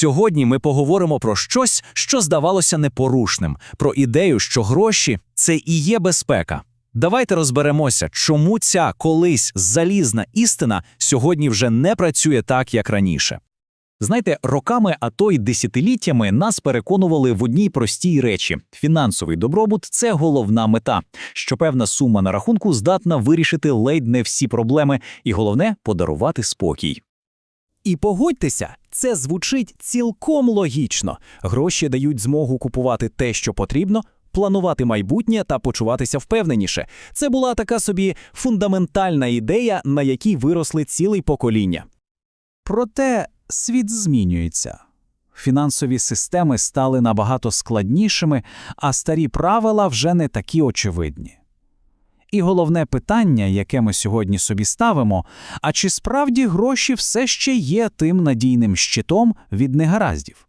Сьогодні ми поговоримо про щось, що здавалося непорушним, про ідею, що гроші це і є безпека. Давайте розберемося, чому ця колись залізна істина сьогодні вже не працює так, як раніше. Знаєте, роками, а то й десятиліттями нас переконували в одній простій речі: фінансовий добробут це головна мета, що певна сума на рахунку здатна вирішити ледь не всі проблеми, і головне подарувати спокій. І погодьтеся, це звучить цілком логічно. Гроші дають змогу купувати те, що потрібно, планувати майбутнє та почуватися впевненіше. Це була така собі фундаментальна ідея, на якій виросли цілий покоління. Проте світ змінюється. Фінансові системи стали набагато складнішими, а старі правила вже не такі очевидні. І головне питання, яке ми сьогодні собі ставимо, а чи справді гроші все ще є тим надійним щитом від негараздів?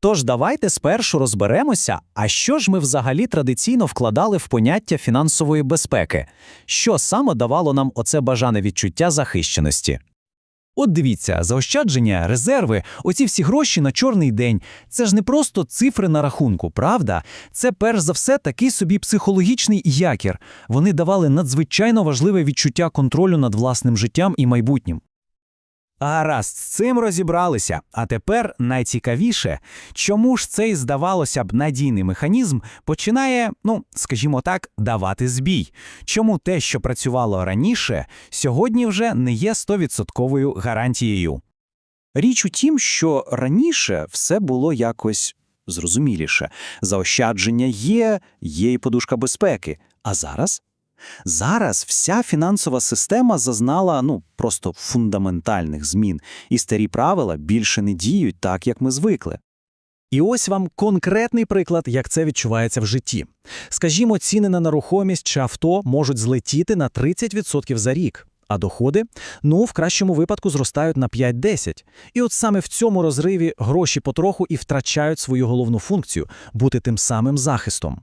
Тож давайте спершу розберемося, а що ж ми взагалі традиційно вкладали в поняття фінансової безпеки, що саме давало нам оце бажане відчуття захищеності. От дивіться, заощадження, резерви, оці всі гроші на чорний день це ж не просто цифри на рахунку, правда? Це перш за все такий собі психологічний якір. Вони давали надзвичайно важливе відчуття контролю над власним життям і майбутнім. Гаразд, з цим розібралися. А тепер найцікавіше, чому ж цей, здавалося б, надійний механізм починає, ну, скажімо так, давати збій. Чому те, що працювало раніше, сьогодні вже не є стовідсотковою гарантією? Річ у тім, що раніше все було якось зрозуміліше. Заощадження є, є і подушка безпеки. А зараз? Зараз вся фінансова система зазнала ну просто фундаментальних змін, і старі правила більше не діють так, як ми звикли. І ось вам конкретний приклад, як це відчувається в житті. Скажімо, ціни на нерухомість чи авто можуть злетіти на 30% за рік, а доходи, ну, в кращому випадку зростають на 5-10. І от саме в цьому розриві гроші потроху і втрачають свою головну функцію – бути тим самим захистом.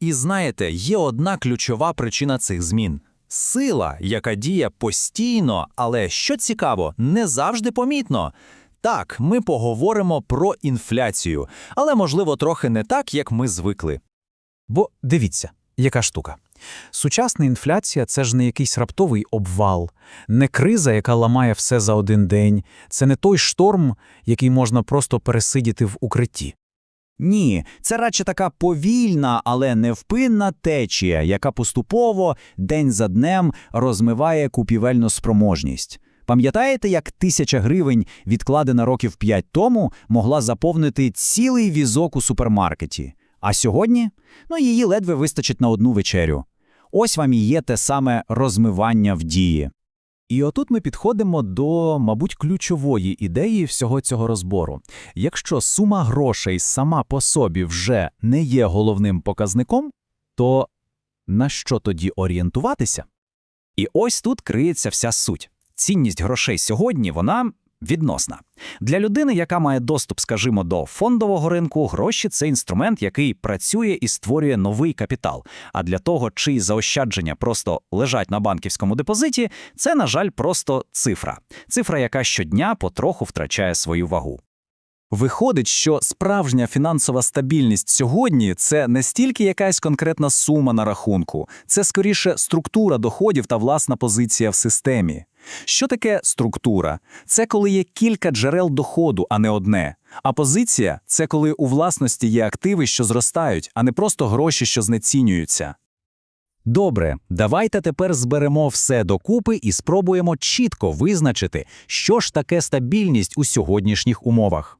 І знаєте, є одна ключова причина цих змін сила, яка діє постійно, але що цікаво, не завжди помітно. Так, ми поговоримо про інфляцію, але можливо трохи не так, як ми звикли. Бо дивіться, яка штука. Сучасна інфляція це ж не якийсь раптовий обвал, не криза, яка ламає все за один день, це не той шторм, який можна просто пересидіти в укритті. Ні, це радше така повільна, але невпинна течія, яка поступово, день за днем, розмиває купівельну спроможність. Пам'ятаєте, як тисяча гривень, відкладена років п'ять тому, могла заповнити цілий візок у супермаркеті? А сьогодні? Ну, її ледве вистачить на одну вечерю. Ось вам і є те саме розмивання в дії. І отут ми підходимо до, мабуть, ключової ідеї всього цього розбору. Якщо сума грошей сама по собі вже не є головним показником, то на що тоді орієнтуватися? І ось тут криється вся суть. Цінність грошей сьогодні вона відносна. Для людини, яка має доступ, скажімо, до фондового ринку, гроші це інструмент, який працює і створює новий капітал. А для того, чиї заощадження просто лежать на банківському депозиті, це, на жаль, просто цифра. Цифра, яка щодня потроху втрачає свою вагу. Виходить, що справжня фінансова стабільність сьогодні це не стільки якась конкретна сума на рахунку, це скоріше структура доходів та власна позиція в системі. Що таке структура? Це коли є кілька джерел доходу, а не одне. А позиція це коли у власності є активи, що зростають, а не просто гроші, що знецінюються. Добре, давайте тепер зберемо все докупи і спробуємо чітко визначити, що ж таке стабільність у сьогоднішніх умовах.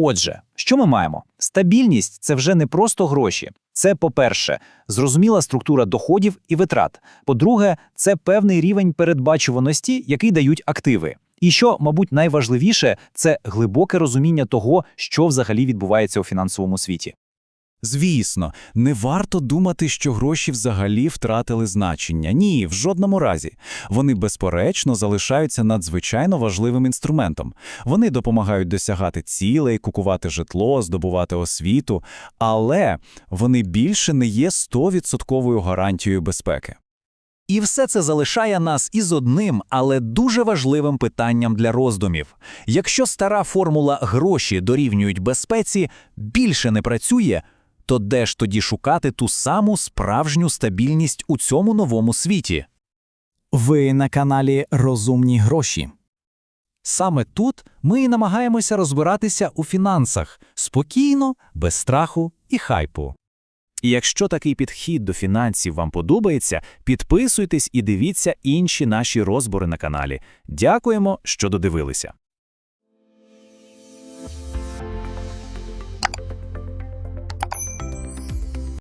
Отже, що ми маємо? Стабільність це вже не просто гроші. Це, по-перше, зрозуміла структура доходів і витрат. По-друге, це певний рівень передбачуваності, який дають активи. І що, мабуть, найважливіше, це глибоке розуміння того, що взагалі відбувається у фінансовому світі. Звісно, не варто думати, що гроші взагалі втратили значення. Ні, в жодному разі. Вони безперечно залишаються надзвичайно важливим інструментом. Вони допомагають досягати цілей, кукувати житло, здобувати освіту, але вони більше не є 100% гарантією безпеки. І все це залишає нас із одним, але дуже важливим питанням для роздумів. Якщо стара формула гроші дорівнюють безпеці більше не працює, то де ж тоді шукати ту саму справжню стабільність у цьому новому світі? Ви на каналі Розумні гроші. Саме тут ми і намагаємося розбиратися у фінансах спокійно, без страху і хайпу. І якщо такий підхід до фінансів вам подобається, підписуйтесь і дивіться інші наші розбори на каналі. Дякуємо, що додивилися.